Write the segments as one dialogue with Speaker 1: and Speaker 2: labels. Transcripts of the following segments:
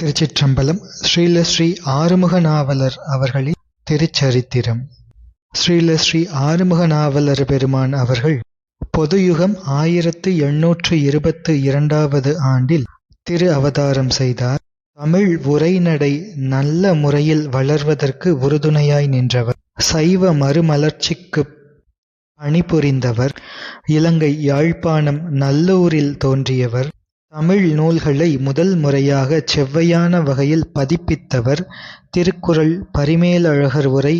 Speaker 1: திருச்சிற்றம்பலம் ஸ்ரீல ஸ்ரீ ஆறுமுக நாவலர் அவர்களின் திருச்சரித்திரம். ஸ்ரீல ஸ்ரீ ஆறுமுக நாவலர் பெருமான் அவர்கள் பொதுயுகம் ஆயிரத்து எண்ணூற்று இருபத்து இரண்டாவது ஆண்டில் திரு அவதாரம் செய்தார். தமிழ் உரைநடை நல்ல முறையில் வளர்வதற்கு உறுதுணையாய் நின்றவர். சைவ மறுமலர்ச்சிக்கு பணிபுரிந்தவர். இலங்கை யாழ்ப்பாணம் நல்லூரில் தோன்றியவர். தமிழ் நூல்களை முதல் முறையாகச் செவ்வையான வகையில் பதிப்பித்தவர் திருக்குறள் பரிமேலழகர் உரை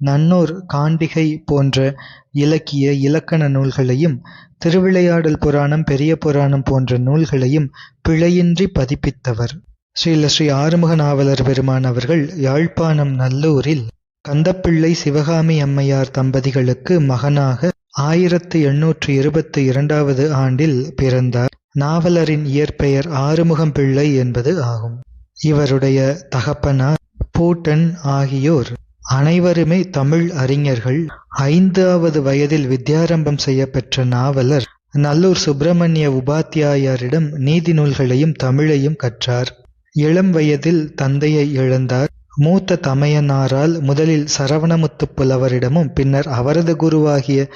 Speaker 1: நன்னூர் காண்டிகை போன்ற இலக்கிய இலக்கண நூல்களையும் திருவிளையாடல் புராணம் பெரிய புராணம் போன்ற நூல்களையும் பிழையின்றி பதிப்பித்தவர். ஸ்ரீல ஸ்ரீ ஆறுமுக நாவலர் பெருமான் அவர்கள் யாழ்ப்பாணம் நல்லூரில் கந்தப்பிள்ளை சிவகாமி அம்மையார் தம்பதிகளுக்கு மகனாக ஆயிரத்து எண்ணூற்று இருபத்து இரண்டாவது ஆண்டில் பிறந்தார். நாவலரின் இயற்பெயர் ஆறுமுகம் பிள்ளை என்பது ஆகும். இவருடைய தகப்பனார் பூட்டன் ஆகியோர் அனைவருமே தமிழ் அறிஞர்கள். ஐந்தாவது வயதில் வித்யாரம்பம் செய்யப்பெற்ற நாவலர் நல்லூர் சுப்பிரமணிய உபாத்தியாயரிடம் நீதி நூல்களையும் தமிழையும் கற்றார். இளம் வயதில் தந்தையை இழந்தார். மூத்த தமையனாரால் முதலில் சரவணமுத்து புலவரிடமும் பின்னர் அவரது குருவாகிய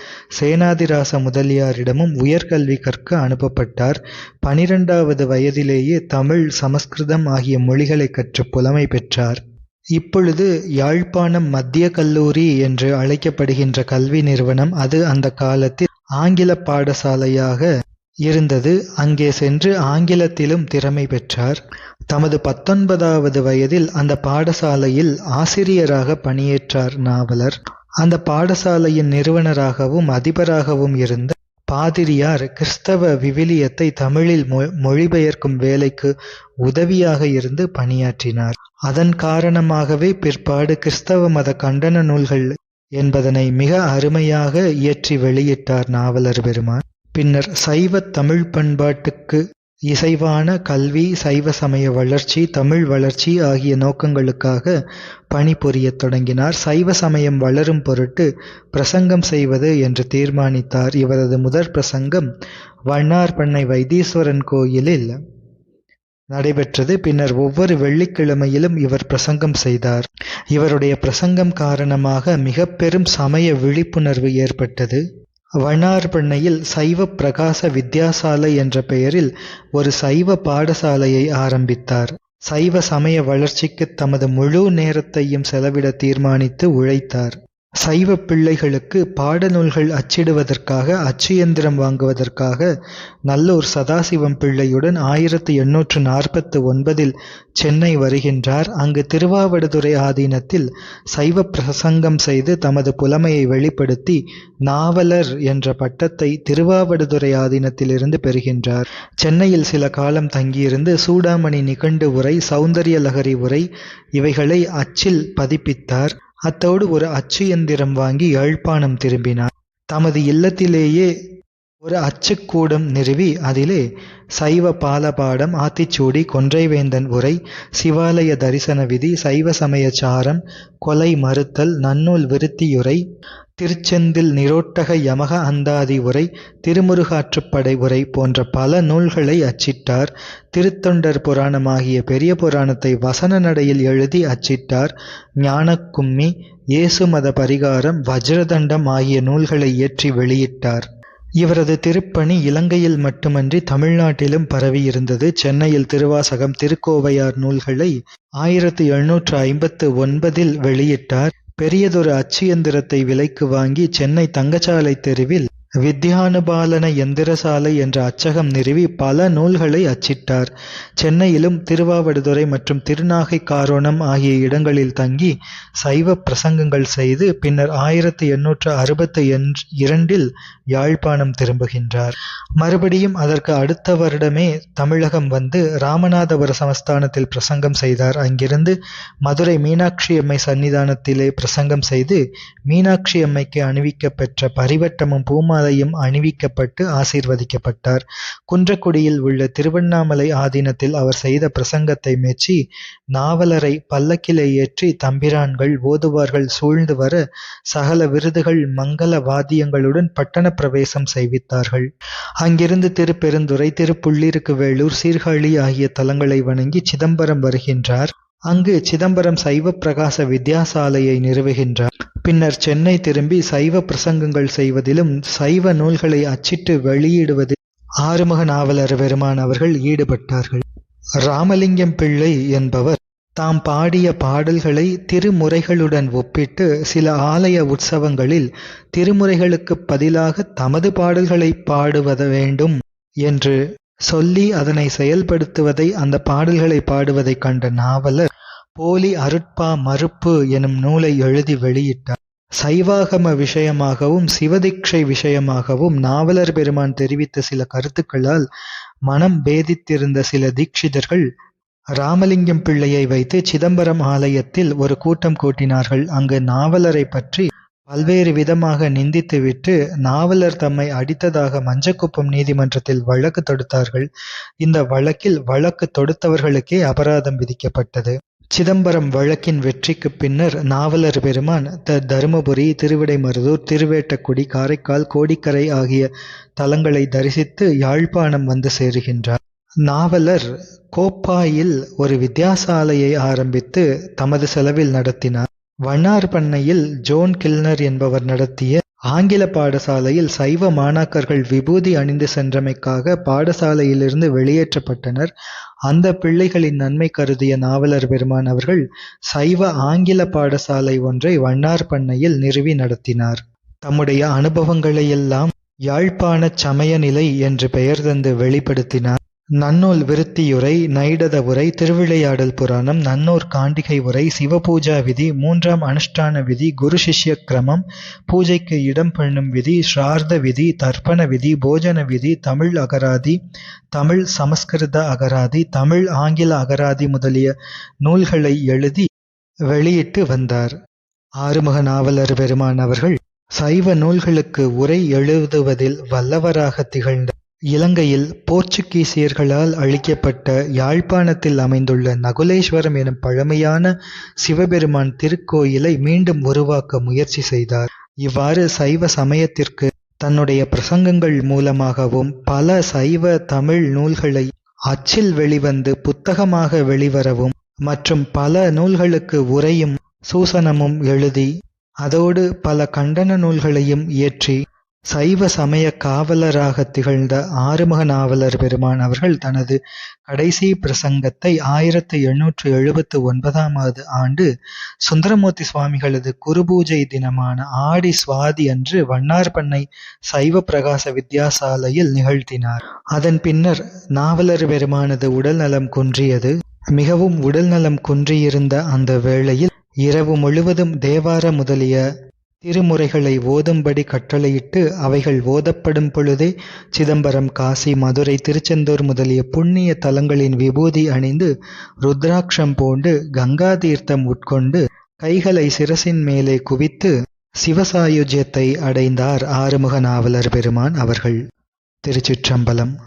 Speaker 1: சேனாதிராச முதலியாரிடமும் உயர்கல்வி கற்க அனுப்பப்பட்டார். பனிரெண்டாவது வயதிலேயே தமிழ் சமஸ்கிருதம் ஆகிய மொழிகளை கற்று புலமை பெற்றார். இப்பொழுது யாழ்ப்பாணம் மத்திய கல்லூரி என்று அழைக்கப்படுகின்ற கல்வி நிறுவனம் அது அந்த காலத்தில் ஆங்கில பாடசாலையாக இருந்தது. அங்கே சென்று ஆங்கிலத்திலும் திறமை பெற்றார். தமது பத்தொன்பதாவது வயதில் அந்த பாடசாலையில் ஆசிரியராக பணியேற்றார் நாவலர். அந்த பாடசாலையின் நிறுவனராகவும் அதிபராகவும் இருந்த பாதிரியார் கிறிஸ்தவ விவிலியத்தை தமிழில் மொழிபெயர்க்கும் வேலைக்கு உதவியாக இருந்து பணியாற்றினார். அதன் காரணமாகவே பிற்பாடு கிறிஸ்தவ மத கண்டன நூல்கள் என்பதனை மிக அருமையாக இயற்றி வெளியிட்டார் நாவலர் பெருமான். பின்னர் சைவ தமிழ் பண்பாட்டுக்கு இசைவான கல்வி சைவ சமய வளர்ச்சி தமிழ் வளர்ச்சி ஆகிய நோக்கங்களுக்காக பணிபுரியத் தொடங்கினார். சைவ சமயம் வளரும் பொருட்டு பிரசங்கம் செய்வது என்று தீர்மானித்தார் இவரது முதற் பிரசங்கம் வண்ணார்பண்ணை வைத்தீஸ்வரன் கோயிலில் நடைபெற்றது. பின்னர் ஒவ்வொரு வெள்ளிக்கிழமையிலும் இவர் பிரசங்கம் செய்தார். இவருடைய பிரசங்கம் காரணமாக மிக பெரும் சமய விழிப்புணர்வு ஏற்பட்டது. வண்ணார்பண்ணையில் சைவ பிரகாச வித்யாசாலை என்ற பெயரில் ஒரு சைவ பாடசாலையை ஆரம்பித்தார். சைவ சமய வளர்ச்சிக்கு தமது முழு நேரத்தையும் செலவிட தீர்மானித்து உழைத்தார். சைவ பிள்ளைகளுக்கு பாடநூல்கள் அச்சிடுவதற்காக அச்சு எந்திரம் வாங்குவதற்காக நல்லூர் சதாசிவம் பிள்ளையுடன் ஆயிரத்து எண்ணூற்று நாற்பத்து ஒன்பதில் சென்னை வருகின்றார். அங்கு திருவாவடுதுறை ஆதீனத்தில் சைவ பிரசங்கம் செய்து தமது புலமையை வெளிப்படுத்தி நாவலர் என்ற பட்டத்தை திருவாவடுதுறை ஆதீனத்திலிருந்து பெறுகின்றார். சென்னையில் சில காலம் தங்கியிருந்து சூடாமணி நிகண்டு உரை சௌந்தரிய லகரி உரை இவைகளை அச்சில் பதிப்பித்தார். அத்தோடு ஒரு அச்சு எந்திரம் வாங்கி யாழ்ப்பாணம் திரும்பினார். தமது இல்லத்திலேயே ஒரு அச்சுக்கூடம் நிறுவி அதிலே சைவ பாலபாடம் ஆத்திச்சூடி கொன்றைவேந்தன் உரை சிவாலய தரிசன விதி சைவ சமய சாரம் கொலை மறுத்தல் நன்னூல் விருத்தியுரை திருச்செந்தில் நிரோட்டக யமக அந்தாதி உரை திருமுருகாற்றுப்படை உரை போன்ற பல நூல்களை அச்சிட்டார். திருத்தொண்டர் புராணமாகிய பெரிய புராணத்தை வசன நடையில் எழுதி அச்சிட்டார். ஞானக்கும்மி இயேசு மத பரிகாரம் வஜ்ரதண்டம் ஆகிய நூல்களை இயற்றி வெளியிட்டார். இவரது திருப்பணி இலங்கையில் மட்டுமன்றி தமிழ்நாட்டிலும் பரவியிருந்தது. சென்னையில் திருவாசகம் திருக்கோவையார் நூல்களை ஆயிரத்தி எழுநூற்று ஐம்பத்து ஒன்பதில் வெளியிட்டார். பெரியதொரு அச்சு எந்திரத்தை விலைக்கு வாங்கி சென்னை தங்கச்சாலை தெருவில் வித்யானுபாலன எந்திரசாலை என்ற அச்சகம் நிறுவி பல நூல்களை அச்சிட்டார். சென்னையிலும் திருவாவடுதுறை மற்றும் திருநாகை காரோணம் ஆகிய இடங்களில் தங்கி சைவ பிரசங்கங்கள் செய்து பின்னர் ஆயிரத்தி எண்ணூற்று அறுபத்தி இரண்டில் யாழ்ப்பாணம் திரும்புகின்றார். மறுபடியும் அதற்கு அடுத்த வருடமே தமிழகம் வந்து ராமநாதபுர சமஸ்தானத்தில் பிரசங்கம் செய்தார். அங்கிருந்து மதுரை மீனாட்சி அம்மை சன்னிதானத்திலே பிரசங்கம் செய்து மீனாட்சி அம்மைக்கு அணிவிக்க பெற்ற பரிவட்டமும் பூமா முத்துமாலையும் அணிவிக்கப்பட்டு ஆசீர்வதிக்கப்பட்டார். குன்றக்குடியில் உள்ள திருவண்ணாமலை ஆதீனத்தில் அவர் செய்த பிரசங்கத்தை மெச்சி, நாவலரை பல்லக்கிலே ஏற்றி தம்பிரான்கள், ஓதுவார்கள் சூழ்ந்து வர, சகல விருதுகள், மங்கல வாத்தியங்களுடன் பட்டணப் பிரவேசம் செய்வித்தார்கள். அங்கிருந்து திருப்பெருந்துறை, திருப்புள்ளிருக்கு வேலூர் சீர்காழி ஆகிய தலங்களை வணங்கி சிதம்பரம் வருகின்றார். அங்கு சிதம்பரம் சைவ பிரகாச வித்யாசாலையை நிறுவுகின்றார். பின்னர் சென்னை திரும்பி சைவ பிரசங்கங்கள் செய்வதிலும், சைவ நூல்களை அச்சிட்டு வெளியிடுவதிலும் ஆறுமுக நாவலர் பெருமான் அவர்கள் ஈடுபட்டார்கள். ராமலிங்கம் பிள்ளை என்பவர் தாம் பாடிய பாடல்களை திருமுறைகளுடன் ஒப்பிட்டு, சில ஆலய உற்சவங்களில் திருமுறைகளுக்குப் பதிலாக தமது பாடல்களை பாடுவத வேண்டும் என்று சொல்லி அதனை செயல்படுத்துவதை அந்த பாடல்களை பாடுவதைக் கண்ட நாவலர், போலி அருட்பா மறுப்பு எனும் நூலை எழுதி வெளியிட்டார். சைவாகம விஷயமாகவும் சிவதீட்சை விஷயமாகவும் நாவலர் பெருமான் தெரிவித்த சில கருத்துக்களால் மனம் பேதித்திருந்த சில தீக்ஷிதர்கள், ராமலிங்கம் பிள்ளையை வைத்து சிதம்பரம் ஆலயத்தில் ஒரு கூட்டம் கூட்டினார்கள். அங்கு நாவலரைப் பற்றி பல்வேறு விதமாக நிந்தித்துவிட்டு, நாவலர் தம்மை அடித்ததாக மஞ்சக்குப்பம் நீதிமன்றத்தில் வழக்கு தொடுத்தார்கள். இந்த வழக்கில் வழக்கு தொடுத்தவர்களுக்கே அபராதம் விதிக்கப்பட்டது. சிதம்பரம் வழக்கின் வெற்றிக்குப் பின்னர் நாவலர் பெருமான் த. தருமபுரி, திருவிடைமருதூர், திருவேட்டக்குடி, காரைக்கால், கோடிக்கரை ஆகிய தலங்களை தரிசித்து யாழ்ப்பாணம் வந்து சேருகின்றார். நாவலர் கோப்பாயில் ஒரு வித்தியாசாலையை ஆரம்பித்து தமது செலவில் நடத்தினார். வண்ணார் பண்ணையில் ஜோன் கில்னர் என்பவர் நடத்திய ஆங்கில பாடசாலையில் சைவ மாணாக்கர்கள் விபூதி அணிந்து சென்றமைக்காக பாடசாலையிலிருந்து வெளியேற்றப்பட்டனர். அந்த பிள்ளைகளின் நன்மை கருதிய நாவலர் பெருமான் அவர்கள் சைவ ஆங்கில பாடசாலை ஒன்றை வண்ணார்பண்ணையில் நிறுவி நடத்தினார். தம்முடைய அனுபவங்களையெல்லாம் யாழ்ப்பாணச் சமயநிலை என்று பெயர் தந்து வெளிப்படுத்தினார். நன்னூல் விருத்தியுரை, நைடத உரை, திருவிளையாடல் புராணம், நன்னூற் காண்டிகை உரை, சிவபூஜா விதி, மூன்றாம் அனுஷ்டான விதி, குரு சிஷ்ய கிரமம், பூஜைக்கு இடம் பண்ணும் விதி, சிரார்த்த விதி, தர்ப்பண விதி, போஜன விதி, தமிழ் அகராதி, தமிழ் சமஸ்கிருத அகராதி, தமிழ் ஆங்கில அகராதி முதலிய நூல்களை எழுதி வெளியிட்டு வந்தார். ஆறுமுக நாவலர் பெருமான் அவர்கள் சைவ நூல்களுக்கு உரை எழுதுவதில் வல்லவராக திகழ்ந்தார். இலங்கையில் போர்ச்சுகீசியர்களால் அழிக்கப்பட்ட யாழ்ப்பாணத்தில் அமைந்துள்ள நகுலேஸ்வரம் எனும் பழமையான சிவபெருமான் திருக்கோயிலை மீண்டும் உருவாக்க முயற்சி செய்தார். இவ்வாறு சைவ சமயத்திற்கு தன்னுடைய பிரசங்கங்கள் மூலமாகவும், பல சைவ தமிழ் நூல்களை அச்சில் வெளிவந்து புத்தகமாக வெளிவரவும் மற்றும் பல நூல்களுக்கு உரையும் சூசனமும் எழுதி, அதோடு பல கண்டன நூல்களையும் இயற்றி, சைவ சமய காவலராக திகழ்ந்த ஆறுமுக நாவலர் பெருமான் அவர்கள் தனது கடைசி பிரசங்கத்தை ஆயிரத்தி எண்ணூற்று எழுபத்து ஒன்பதாமாவது ஆண்டு சுந்தரமூர்த்தி சுவாமிகளது குருபூஜை தினமான ஆடி சுவாதி அன்று வண்ணார்பண்ணை சைவ பிரகாச வித்யாசாலையில் நிகழ்த்தினார். அதன் பின்னர் நாவலர் பெருமானது உடல் நலம் குன்றியது. மிகவும் உடல் நலம் குன்றியிருந்த அந்த வேளையில் இரவு முழுவதும் தேவார முதலிய திருமுறைகளை ஓதும்படி கட்டளையிட்டு, அவைகள் ஓதப்படும் பொழுதே சிதம்பரம், காசி, மதுரை, திருச்செந்தூர் முதலிய புண்ணிய தலங்களின் விபூதி அணிந்து, ருத்ராட்சம் பூண்டு, கங்கா தீர்த்தம் உட்கொண்டு, கைகளை சிரசின் மேலே குவித்து சிவசாயுஜ்யத்தை அடைந்தார் ஆறுமுக நாவலர் பெருமான் அவர்கள். திருச்சிற்றம்பலம்